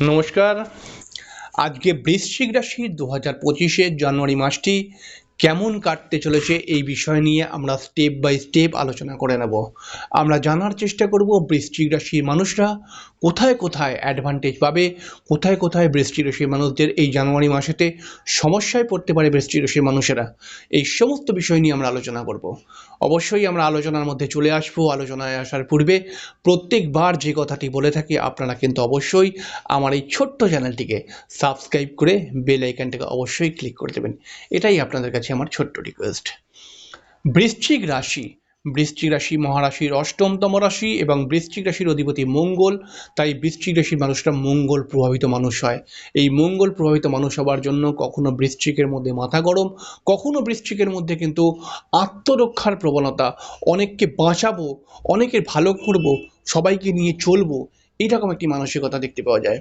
নমস্কার। আজকে বৃশ্চিক রাশি দু হাজার পঁচিশের জানুয়ারি মাসটি কেমন কাটতে চলেছে এই বিষয় নিয়ে আমরা স্টেপ বাই স্টেপ আলোচনা করে নেব। আমরা জানার চেষ্টা করব বৃশ্চিক রাশির মানুষরা কোথায় কোথায় অ্যাডভান্টেজ পাবে, কোথায় কোথায় বৃষ্টি রাশির মানুষদের এই জানুয়ারি মাসেতে সমস্যায় পড়তে পারে বৃষ্টি রাশির মানুষেরা। এই সমস্ত বিষয় নিয়ে আমরা আলোচনা করব। অবশ্যই আমরা আলোচনার মধ্যে চলে আসব। আলোচনায় আসার পূর্বে প্রত্যেকবার যে কথাটি বলে থাকি আপনারা কিন্তু অবশ্যই আমার এই ছোট্ট চ্যানেলটিকে সাবস্ক্রাইব করে বেল আইকনটাকে অবশ্যই ক্লিক করে দেবেন। এটাই আপনাদের কাছে আমার ছোট্ট রিকোয়েস্ট বৃশ্চিক রাশি বৃশ্চিক রাশি মহারাশির অষ্টমতম রাশি এবং বৃশ্চিক রাশির অধিপতি মঙ্গল, তাই বৃশ্চিক রাশির মানুষরা মঙ্গল প্রভাবিত মানুষ হয়। এই মঙ্গল প্রভাবিত মানুষ হবার জন্য কখনো বৃশ্চিকের মধ্যে মাথা গরম, কখনো বৃশ্চিকের মধ্যে কিন্তু আত্মরক্ষার প্রবণতা, অনেককে বাঁচাবো, অনেকের ভালো করব, সবাইকে নিয়ে চলবো এইরকম একটি মানসিকতা দেখতে পাওয়া যায়।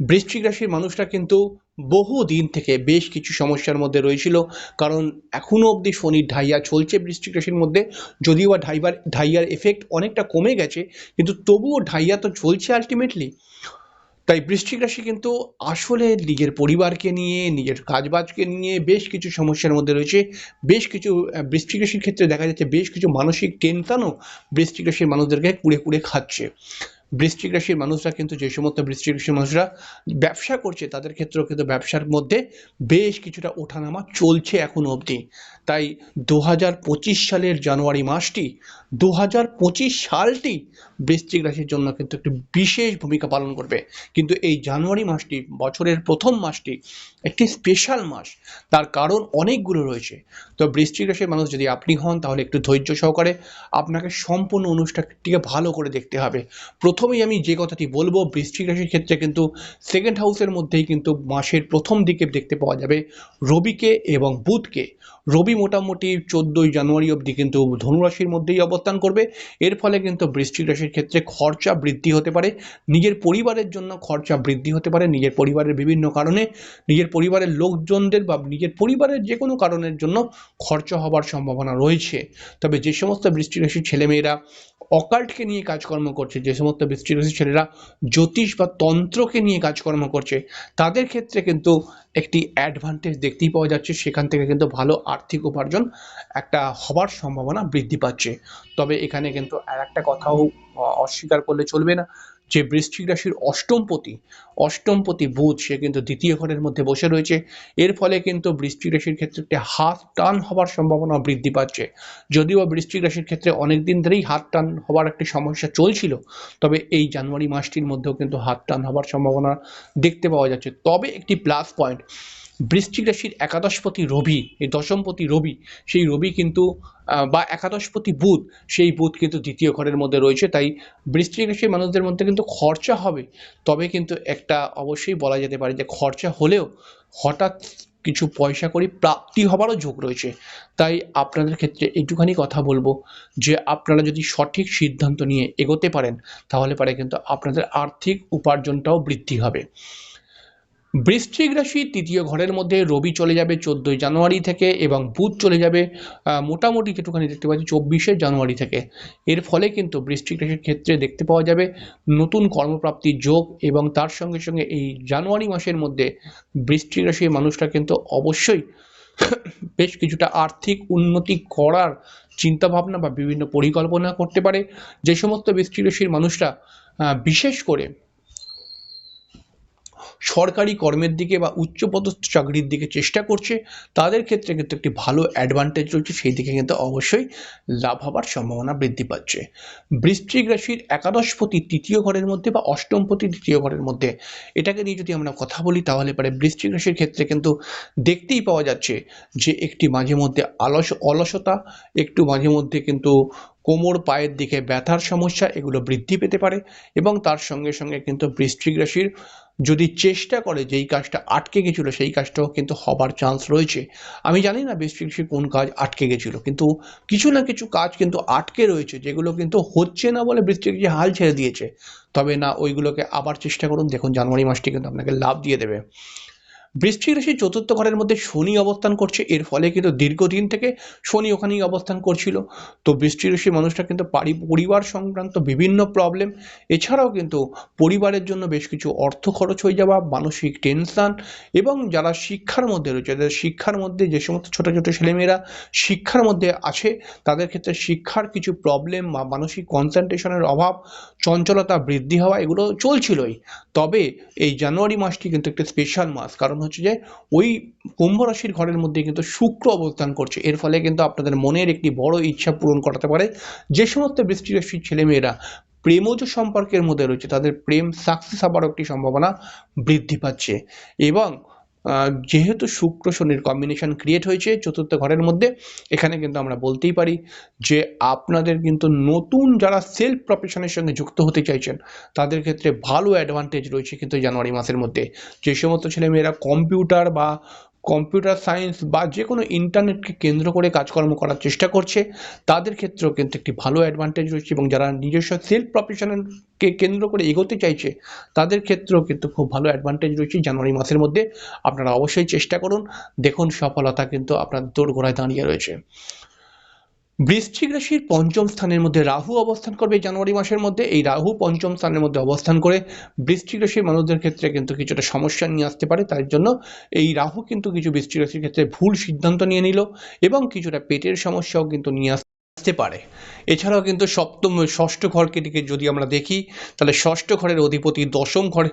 বৃশ্চিক রাশির মানুষরা কিন্তু বহু দিন থেকে বেশ কিছু সমস্যার মধ্যে রয়েছিল। কারণ এখনও অবধি শনির ঢাইয়া চলছে বৃশ্চিক রাশির মধ্যে। যদিও বা ঢাইবার, ঢাইয়ার এফেক্ট অনেকটা কমে গেছে, কিন্তু তবুও ঢাইয়া তো চলছে আলটিমেটলি তাই বৃশ্চিক রাশি কিন্তু আসলে নিজের পরিবারকে নিয়ে, নিজের কাজবাজকে নিয়ে বেশ কিছু সমস্যার মধ্যে রয়েছে। বেশ কিছু বৃশ্চিক রাশির ক্ষেত্রে দেখা যাচ্ছে বেশ কিছু মানসিক টেনশনও বৃশ্চিক রাশির মানুষদেরকে কুড়ে কুড়ে খাচ্ছে। বৃশ্চিক রাশির মানুষরা কিন্তু যে সমস্ত বৃষ্টিক রাশির মানুষরা ব্যবসা করছে, তাদের ক্ষেত্রেও কিন্তু ব্যবসার মধ্যে বেশ কিছুটা ওঠানামা চলছে এখন অবধি। তাই দু হাজার পঁচিশ সালের জানুয়ারি মাসটি, দু সালটি বৃশ্চিক রাশির জন্য কিন্তু একটি বিশেষ ভূমিকা পালন করবে। কিন্তু এই জানুয়ারি মাসটি বছরের প্রথম মাসটি একটি স্পেশাল মাস। তার কারণ অনেকগুলো রয়েছে। তো বৃশ্চিক রাশির মানুষ যদি আপনি হন, তাহলে একটু ধৈর্য সহকারে আপনাকে সম্পূর্ণ অনুষ্ঠানটিকে ভালো করে দেখতে হবে। প্রথমেই আমি যে কথাটি বলব, বৃশ্চিক রাশির ক্ষেত্রে কিন্তু সেকেন্ড হাউসের মধ্যেই কিন্তু মাসের প্রথম দিকে দেখতে পাওয়া যাবে রবিকে এবং বুধকে। রবি মোটামুটি চোদ্দোই জানুয়ারি অবধি কিন্তু ধনুরাশির মধ্যেই অবস্থান করবে। এর ফলে কিন্তু বৃশ্চিক রাশির ক্ষেত্রে খরচা বৃদ্ধি হতে পারে, নিজের পরিবারের জন্য খরচা বৃদ্ধি হতে পারে, নিজের পরিবারের বিভিন্ন কারণে, নিজের পরিবারের লোকজনদের বা নিজের পরিবারের যে কোনো কারণের জন্য খরচা হবার সম্ভাবনা রয়েছে। তবে যে সমস্ত বৃষ্টি রাশির ছেলেমেয়েরা অকাল্টকে নিয়ে কাজকর্ম করছে, যে সমস্ত বৃষ্টি রাশির ছেলেরা জ্যোতিষ বা তন্ত্রকে নিয়ে কাজকর্ম করছে, তাদের ক্ষেত্রে কিন্তু একটি অ্যাডভান্টেজ দেখতেই পাওয়া যাচ্ছে। সেখান থেকে কিন্তু ভালো আর্থিক উপার্জন একটা হবার সম্ভাবনা বৃদ্ধি পাচ্ছে। তবে এখানে কিন্তু আর একটা কথাও অস্বীকার করলে চলবে না। যে বৃশ্চিক রাশির অষ্টমপতি অষ্টমপতি বুধ, সে কিন্তু দ্বিতীয় ঘরের মধ্যে বসে রয়েছে। এর ফলে কিন্তু বৃশ্চিক রাশির ক্ষেত্রে একটি হাত টান হবার সম্ভাবনা বৃদ্ধি পাচ্ছে। যদিও বৃশ্চিক রাশির ক্ষেত্রে অনেক দিন ধরেই হাত টান হবার একটি সমস্যা চলছিল, তবে এই জানুয়ারি মাসটির মধ্যেও কিন্তু হাত টান হবার সম্ভাবনা দেখতে পাওয়া যাচ্ছে। তবে একটি প্লাস পয়েন্ট বৃশ্চিক রাশির একাদশপতি রবি, এই দশমপতি রবি, সেই রবি কিন্তু বা একাদশপতি বুধ, সেই বুধ কিন্তু দ্বিতীয় ঘরের মধ্যে রয়েছে। তাই বৃশ্চিক রাশির মানুষদের মধ্যে কিন্তু খরচা হবে। তবে কিন্তু একটা অবশ্যই বলা যেতে পারে যে খরচা হলেও হঠাৎ কিছু পয়সা করি প্রাপ্তি হবারও ঝোঁক রয়েছে। তাই আপনাদের ক্ষেত্রে একটুখানি কথা বলব যে আপনারা যদি সঠিক সিদ্ধান্ত নিয়ে এগোতে পারেন, তাহলে পারে কিন্তু আপনাদের আর্থিক উপার্জনটাও বৃদ্ধি হবে। বৃশ্চিক রাশি তৃতীয় ঘরের মধ্যে রবি চলে যাবে চোদ্দোই জানুয়ারি থেকে এবং বুধ চলে যাবে মোটামুটি যেটুখানি দেখতে পাচ্ছি চব্বিশে জানুয়ারি থেকে। এর ফলে কিন্তু বৃশ্চিক রাশির ক্ষেত্রে দেখতে পাওয়া যাবে নতুন কর্মপ্রাপ্তির যোগ এবং তার সঙ্গে সঙ্গে এই জানুয়ারি মাসের মধ্যে বৃশ্চিক রাশির মানুষরা কিন্তু অবশ্যই বেশ কিছুটা আর্থিক উন্নতি করার চিন্তাভাবনা বা বিভিন্ন পরিকল্পনা করতে পারে। যে সমস্ত বৃষ্টি রাশির মানুষরা বিশেষ করে সরকারি কর্মের দিকে বা উচ্চপদস্থ চাকরির দিকে চেষ্টা করছে, তাদের ক্ষেত্রে কিন্তু একটি ভালো অ্যাডভান্টেজ রয়েছে, সেই দিকে কিন্তু অবশ্যই লাভ হবার সম্ভাবনা বৃদ্ধি পাচ্ছে। বৃশ্চিক রাশির একাদশপতি তৃতীয় ঘরের মধ্যে বা অষ্টমপতি দ্বিতীয় ঘরের মধ্যে, এটাকে নিয়ে যদি আমরা কথা বলি, তাহলে পরে বৃশ্চিক রাশির ক্ষেত্রে কিন্তু দেখতেই পাওয়া যাচ্ছে যে একটি মাঝে মধ্যে আলস অলসতা, একটু মাঝে মধ্যে কিন্তু কোমর পায়ের দিকে ব্যথার সমস্যা, এগুলো বৃদ্ধি পেতে পারে এবং তার সঙ্গে সঙ্গে কিন্তু বৃশ্চিক রাশির যদি চেষ্টা করে যেই কাজটা আটকে গেছিল, সেই কাজটাও কিন্তু হবার চান্স রয়েছে। আমি জানি না বেশ কিছু কোন কাজ আটকে গেছিল, কিন্তু কিছু না কিছু কাজ কিন্তু আটকে রয়েছে, যেগুলো কিন্তু হচ্ছে না বলে কিছু হাল ছেড়ে দিয়েছে। তবে না, ওইগুলোকে আবার চেষ্টা করুন। দেখুন, জানুয়ারি মাসটি কিন্তু আপনাকে লাভ দিয়ে দেবে। বৃশ্চিক রাশির চতুর্থ ঘরের মধ্যে শনি অবস্থান করছে। এর ফলে কিন্তু দীর্ঘদিন থেকে শনি ওখানেই অবস্থান করছিল। তো বৃশ্চিক রাশির মানুষটা কিন্তু পারি- পরিবার সংক্রান্ত বিভিন্ন প্রবলেম এছাড়াও কিন্তু পরিবারের জন্য বেশ কিছু অর্থ খরচ হয়ে যাওয়া, মানসিক টেনশন এবং যারা শিক্ষার মধ্যে রয়েছে, যাদের শিক্ষার মধ্যে যে সমস্ত ছোটো ছোটো ছেলেমেয়েরা শিক্ষার মধ্যে আছে, তাদের ক্ষেত্রে শিক্ষার কিছু প্রবলেম বা মানসিক কনসেন্ট্রেশনের অভাব, চঞ্চলতা বৃদ্ধি হওয়া, এগুলো চলছিলই। তবে এই জানুয়ারি মাসটি কিন্তু একটা স্পেশাল মাস। কারণ হচ্ছে যে ওই কুম্ভ রাশির ঘরের মধ্যে কিন্তু শুক্র অবস্থান করছে। এর ফলে কিন্তু আপনাদের মনের একটি বড় ইচ্ছা পূরণ করাতে পারে। যে সমস্ত বৃষ্টি রাশির ছেলেমেয়েরা প্রেমজ সম্পর্কের মধ্যে রয়েছে, তাদের প্রেম সাকসেস হবার একটি সম্ভাবনা বৃদ্ধি পাচ্ছে। এবং যেহেতু শুক্র শনির কম্বিনেশন ক্রিয়েট হয়েছে চতুর্থ ঘরের মধ্যে, এখানে কিন্তু আমরা বলতেই পারি যে আপনাদের কিন্তু নতুন যারা সেলফ প্রফেশনের সঙ্গে যুক্ত হতে চাইছেন, তাদের ক্ষেত্রে ভালো অ্যাডভান্টেজ রয়েছে কিন্তু জানুয়ারি মাসের মধ্যে। যে সমস্ত ছেলেমেয়েরা কম্পিউটার বা কম্পিউটার সায়েন্স বা যে কোনো ইন্টারনেটকে কেন্দ্র করে কাজকর্ম করার চেষ্টা করছে, তাদের ক্ষেত্রেও কিন্তু একটি ভালো অ্যাডভান্টেজ রয়েছে এবং যারা নিজস্ব সেলফ প্রফেশনকে কেন্দ্র করে এগোতে চাইছে, তাদের ক্ষেত্রেও কিন্তু খুব ভালো অ্যাডভান্টেজ রয়েছে। জানুয়ারি মাসের মধ্যে আপনারা অবশ্যই চেষ্টা করুন। দেখুন সফলতা কিন্তু আপনার দোরগোড়ায় দাঁড়িয়ে রয়েছে। বৃশ্চিক রাশির পঞ্চম স্থানের মধ্যে রাহু অবস্থান করবে জানুয়ারি মাসের মধ্যে। এই রাহু পঞ্চম স্থানের মধ্যে অবস্থান করে বৃশ্চিক রাশির মানুষদের ক্ষেত্রে কিন্তু কিছুটা সমস্যা নিয়ে আসতে পারে। তার জন্য এই রাহু কিন্তু কিছু বৃশ্চিক রাশির ক্ষেত্রে ভুল সিদ্ধান্ত নিয়ে নিল এবং কিছুটা পেটের সমস্যাও কিন্তু নিয়ে আসতে পারে। এছাড়াও কিন্তু সপ্তম, ষষ্ঠ ঘরকে যদি আমরা দেখি, তাহলে ষষ্ঠ ঘরের অধিপতি দশম ঘরে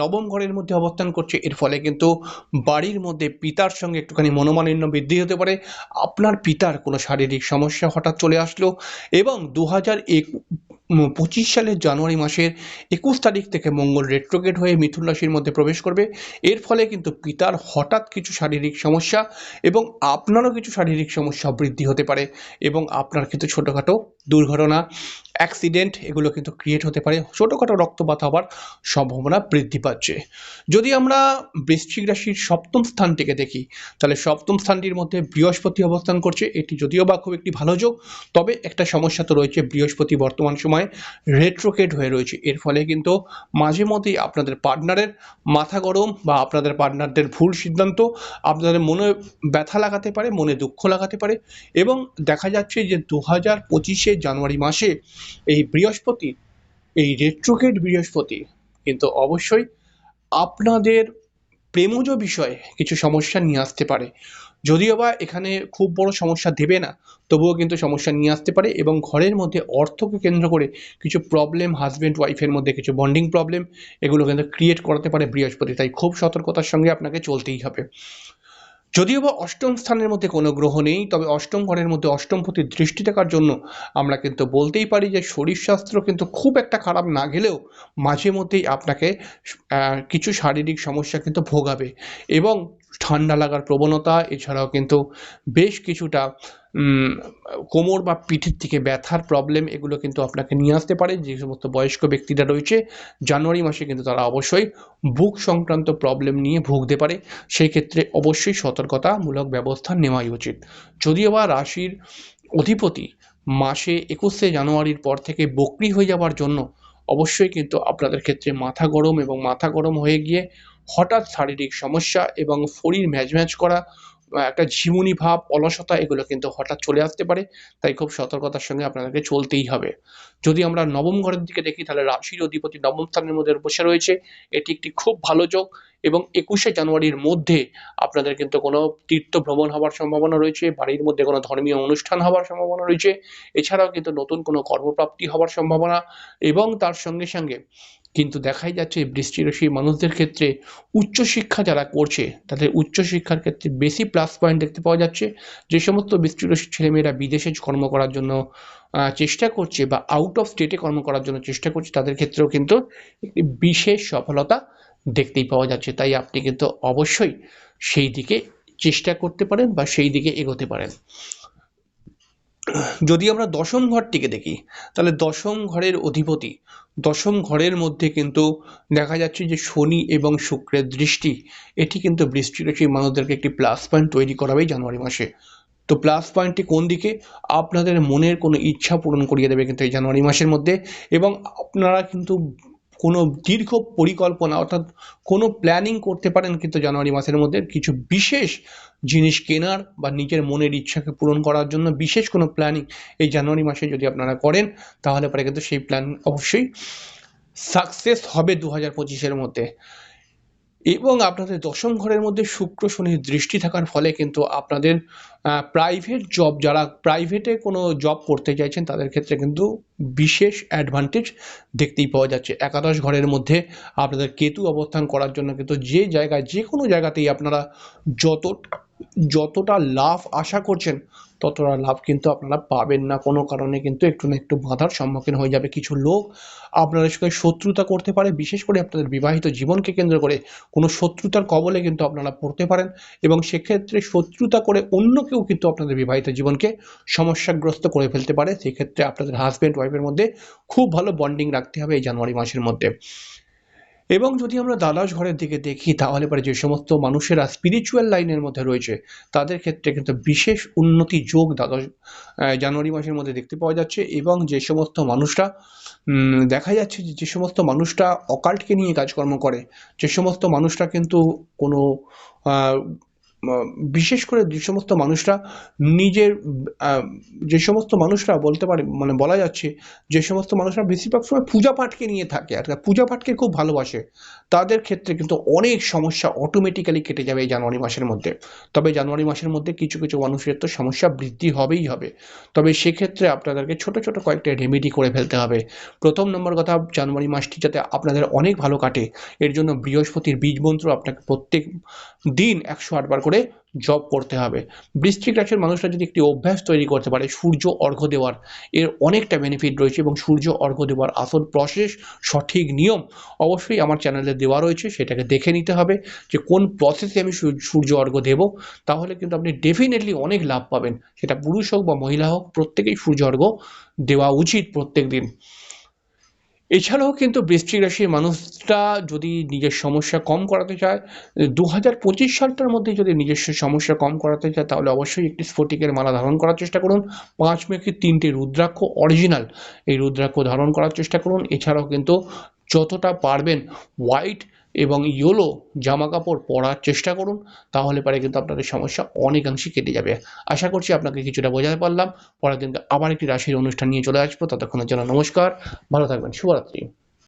নবম ঘরের মধ্যে অবস্থান করছে। এর ফলে কিন্তু বাড়ির মধ্যে পিতার সঙ্গে একটুখানি মনোমালিন্য বৃদ্ধি হতে পারে। আপনার পিতার কোনো শারীরিক সমস্যা হঠাৎ চলে আসলো এবং দু হাজার এক পঁচিশ সালের জানুয়ারি মাসের একুশ তারিখ থেকে মঙ্গল রেট্রোগেট হয়ে মিথুন রাশির মধ্যে প্রবেশ করবে। এর ফলে কিন্তু পিতার হঠাৎ কিছু শারীরিক সমস্যা এবং আপনারও কিছু শারীরিক সমস্যা বৃদ্ধি হতে পারে এবং আপনার কিন্তু ছোটোখাটো দুর্ঘটনা অ্যাক্সিডেন্ট এগুলো কিন্তু ক্রিয়েট হতে পারে। ছোটোখাটো রক্তপাত হওয়ার সম্ভাবনা বৃদ্ধি পাচ্ছে। যদি আমরা বৃশ্চিক রাশির সপ্তম স্থানটিকে দেখি, তাহলে সপ্তম স্থানটির মধ্যে বৃহস্পতি অবস্থান করছে। এটি যদিও বা খুব একটি ভালো যোগ, তবে একটা সমস্যা তো রয়েছে বৃহস্পতি বর্তমান সময়ে রেট্রোকেট হয়ে রয়েছে। এর ফলে কিন্তু মাঝে মধ্যেই আপনাদের পার্টনারের মাথা গরম বা আপনাদের পার্টনারদের ভুল সিদ্ধান্ত, আপনাদের মনে ব্যথা লাগাতে পারে, মনে দুঃখ লাগাতে পারে। এবং দেখা যাচ্ছে যে দু হাজার পঁচিশে জানুয়ারি মাসে এই বৃহস্পতি, এই রেট্রোকেট বৃহস্পতি, কিন্তু অবশ্যই আপনাদের প্রেমজ বিষয়ে কিছু সমস্যা নিয়ে আসতে পারে। যদিও বা এখানে খুব বড় সমস্যা দেবে না, তবুও কিন্তু সমস্যা নিয়ে আসতে পারে এবং ঘরের মধ্যে অর্থকে কেন্দ্র করে কিছু প্রবলেম হাজব্যান্ড ওয়াইফের মধ্যে কিছু বন্ডিং প্রবলেম এগুলো কিন্তু ক্রিয়েট করাতে পারে বৃহস্পতি। তাই খুব সতর্কতার সঙ্গে আপনাকে চলতেই হবে। যদিও বা অষ্টম স্থানের মধ্যে কোনো গ্রহ নেই, তবে অষ্টম ঘরের মধ্যে অষ্টম প্রতি দৃষ্টি থাকার জন্য আমরা কিন্তু বলতেই পারি যে শরীর স্বাস্থ্য কিন্তু খুব একটা খারাপ না গেলেও মাঝে মধ্যেই আপনাকে কিছু শারীরিক সমস্যা কিন্তু ভোগাবে। এবং ঠান্ডা লাগার প্রবণতা, এছাড়াও কিন্তু বেশ কিছুটা কোমর বা পিঠের দিকে ব্যথার প্রবলেম এগুলো কিন্তু আপনাকে নিয়ে আসতে পারে। যে সমস্ত বয়স্ক ব্যক্তিরা রয়েছে, জানুয়ারি মাসে কিন্তু তারা অবশ্যই বুক সংক্রান্ত প্রবলেম নিয়ে ভুগতে পারে। সেই ক্ষেত্রে অবশ্যই সতর্কতামূলক ব্যবস্থা নেওয়াই উচিত। যদিও বা রাশির অধিপতি মাসে একুশে জানুয়ারির পর থেকে বকরি হয়ে যাওয়ার জন্য অবশ্যই কিন্তু আপনাদের ক্ষেত্রে মাথা গরম এবং মাথা গরম হয়ে গিয়ে হঠাৎ শারীরিক সমস্যা এবং শরীর ম্যাচ করা একটা ঝিমুনি ভাব, অলসতা, এগুলো কিন্তু হঠাৎ চলে আসতে পারে। তাই খুব সতর্কতার সঙ্গে আপনাদেরকে চলতেই হবে। যদি আমরা নবম ঘরের দিকে দেখি, তাহলে রাশির অধিপতি নবম স্থানের মধ্যে বসে রয়েছে। এটি একটি খুব ভালো যোগ এবং একুশে জানুয়ারির মধ্যে আপনাদের কিন্তু কোনো তীর্থ ভ্রমণ হওয়ার সম্ভাবনা রয়েছে, বাড়ির মধ্যে কোনো ধর্মীয় অনুষ্ঠান হওয়ার সম্ভাবনা রয়েছে। এছাড়াও কিন্তু নতুন কোনো কর্মপ্রাপ্তি হওয়ার সম্ভাবনা এবং তার সঙ্গে সঙ্গে কিন্তু দেখাই যাচ্ছে বৃষ্টিরশির মানুষদের ক্ষেত্রে উচ্চশিক্ষা যারা করছে, তাদের উচ্চশিক্ষার ক্ষেত্রে বেশি প্লাস পয়েন্ট দেখতে পাওয়া যাচ্ছে। যে সমস্ত বৃষ্টি রাশির ছেলেমেয়েরা বিদেশে কর্ম করার জন্য চেষ্টা করছে বা আউট অফ স্টেটে কর্ম করার জন্য চেষ্টা করছে, তাদের ক্ষেত্রেও কিন্তু একটি বিশেষ সফলতা দেখতেই পাওয়া যাচ্ছে। তাই আপনি কিন্তু অবশ্যই সেই দিকে চেষ্টা করতে পারেন বা সেই দিকে এগোতে পারেন। যদি আমরা দশম ঘরটিকে দেখি, তাহলে দশম ঘরের অধিপতি, দশম ঘরের মধ্যে কিন্তু দেখা যাচ্ছে যে শনি এবং শুক্রের দৃষ্টি, এটি কিন্তু বৃষ্টি রাশির মানুষদেরকে একটি প্লাস পয়েন্ট তৈরি করাবে জানুয়ারি মাসে। তো প্লাস পয়েন্টটি কোন দিকে? আপনাদের মনের কোনো ইচ্ছা পূরণ করিয়ে দেবে কিন্তু এই জানুয়ারি মাসের মধ্যে এবং আপনারা কিন্তু কোনো দীর্ঘ পরিকল্পনা অর্থাৎ কোনো প্ল্যানিং করতে পারেন কিন্তু জানুয়ারি মাসের মধ্যে কিছু বিশেষ জিনিস কেনার বা নিজের মনের ইচ্ছাকে পূরণ করার জন্য বিশেষ কোনো প্ল্যানিং এই জানুয়ারি মাসে যদি আপনারা করেন, তাহলে পরে কিন্তু সেই প্ল্যান অবশ্যই সাকসেস হবে দু হাজার পঁচিশের মধ্যে। এবং আপনাদের দশম ঘরের মধ্যে শুক্র শনির দৃষ্টি থাকার ফলে কিন্তু আপনাদের প্রাইভেট জব যারা প্রাইভেটে কোনো জব করতে চাইছেন, তাদের ক্ষেত্রে কিন্তু বিশেষ অ্যাডভান্টেজ দেখতেই পাওয়া যাচ্ছে। একাদশ ঘরের মধ্যে আপনাদের কেতু অবস্থান করার জন্য কিন্তু যে জায়গায় যে কোনো জায়গাতেই আপনারা যত যতটা লাভ আশা করছেন ততটা লাভ কিন্তু আপনারা পাবেন না। কোনো কারণে কিন্তু একটু না একটু বাধার সম্মুখীন হয়ে যাবে কিছু লোক। আপনাদের সঙ্গে শত্রুতা করতে পারে, বিশেষ করে আপনাদের বিবাহিত জীবনকে কেন্দ্র করে কোনো শত্রুতার কবলে কিন্তু আপনারা পড়তে পারেন এবং সেক্ষেত্রে শত্রুতা করে অন্য কেউ কিন্তু আপনাদের বিবাহিত জীবনকে সমস্যাগ্রস্ত করে ফেলতে পারে। সেক্ষেত্রে আপনাদের হাজব্যান্ড ওয়াইফের মধ্যে খুব ভালো বন্ডিং রাখতে হবে এই জানুয়ারি মাসের মধ্যে। এবং যদি আমরা দ্বাদশ ঘরের দিকে দেখি, তাহলে পরে যে সমস্ত মানুষেরা স্পিরিচুয়াল লাইনের মধ্যে রয়েছে, তাদের ক্ষেত্রে কিন্তু বিশেষ উন্নতি যোগ দ্বাদশ জানুয়ারি মাসের মধ্যে দেখতে পাওয়া যাচ্ছে এবং যে সমস্ত মানুষরা দেখা যাচ্ছে যে যে সমস্ত মানুষরা অকাল্টকে নিয়ে কাজকর্ম করে, যে সমস্ত মানুষরা কিন্তু কোনো বিশেষ করে যে সমস্ত মানুষরা নিজের যে সমস্ত মানুষরা বলতে পারে মানে বলা যাচ্ছে যে সমস্ত মানুষরা বেশিরভাগ সময় পূজা পাঠকে নিয়ে থাকে। আর পূজা পাঠকে খুব ভালোবাসে। তাদের ক্ষেত্রে কিন্তু অনেক সমস্যা অটোমেটিক্যালি কেটে যাবে এই জানুয়ারি মাসের মধ্যে। তবে জানুয়ারি মাসের মধ্যে কিছু কিছু মানুষের তো সমস্যা বৃদ্ধি হবেই হবে। তবে সেক্ষেত্রে আপনাদেরকে ছোট ছোট কয়েকটা রেমেডি করে ফেলতে হবে। প্রথম নম্বর কথা, জানুয়ারি মাসটি যাতে আপনাদের অনেক ভালো কাটে। এর জন্য বৃহস্পতির বীজ মন্ত্র আপনাকে প্রত্যেক দিন একশো আটবার করে জব করতে হবে। বৃশ্চিক রাশির মানুষরা যদি একটি অভ্যাস তৈরি করতে পারে, সূর্য অর্ঘ্য দেওয়ার, এর অনেকটা বেনিফিট রয়েছে এবং সূর্য অর্ঘ্য দেওয়ার আসল প্রসেস সঠিক নিয়ম অবশ্যই আমার চ্যানেলে দেওয়া রয়েছে, সেটাকে দেখে নিতে হবে যে কোন প্রসেসে আমি সূর্য অর্ঘ্য দেব, তাহলে কিন্তু আপনি ডেফিনেটলি অনেক লাভ পাবেন। সেটা পুরুষ হোক বা মহিলা হোক, প্রত্যেকেই সূর্য অর্ঘ্য দেওয়া উচিত প্রত্যেক দিন এছাড়াও কিন্তু বৃষ্টিক রাশির মানুষরা যদি নিজের সমস্যা কম করাতে চায় দু হাজার পঁচিশ সালটার মধ্যে যদি নিজস্ব সমস্যা কম করাতে চায়, তাহলে অবশ্যই একটি স্ফটিকের মালা ধারণ করার চেষ্টা করুন। পাঁচ মেঘে তিনটি রুদ্রাক্ষ অরিজিনাল এই রুদ্রাক্ষ ধারণ করার চেষ্টা করুন। এছাড়াও কিন্তু যতটা পারবেন হোয়াইট এবং ইয়োলো জামা কাপড় পরার চেষ্টা করুন, তাহলে পরে কিন্তু আপনাদের সমস্যা অনেকাংশে কেটে যাবে। আশা করছি আপনাকে কিছুটা বোঝাতে পারলাম। পরের দিন আবার একটি রাশির অনুষ্ঠান নিয়ে চলে আসব। ততক্ষণের জন্য নমস্কার। ভালো থাকবেন। শুভরাত্রি।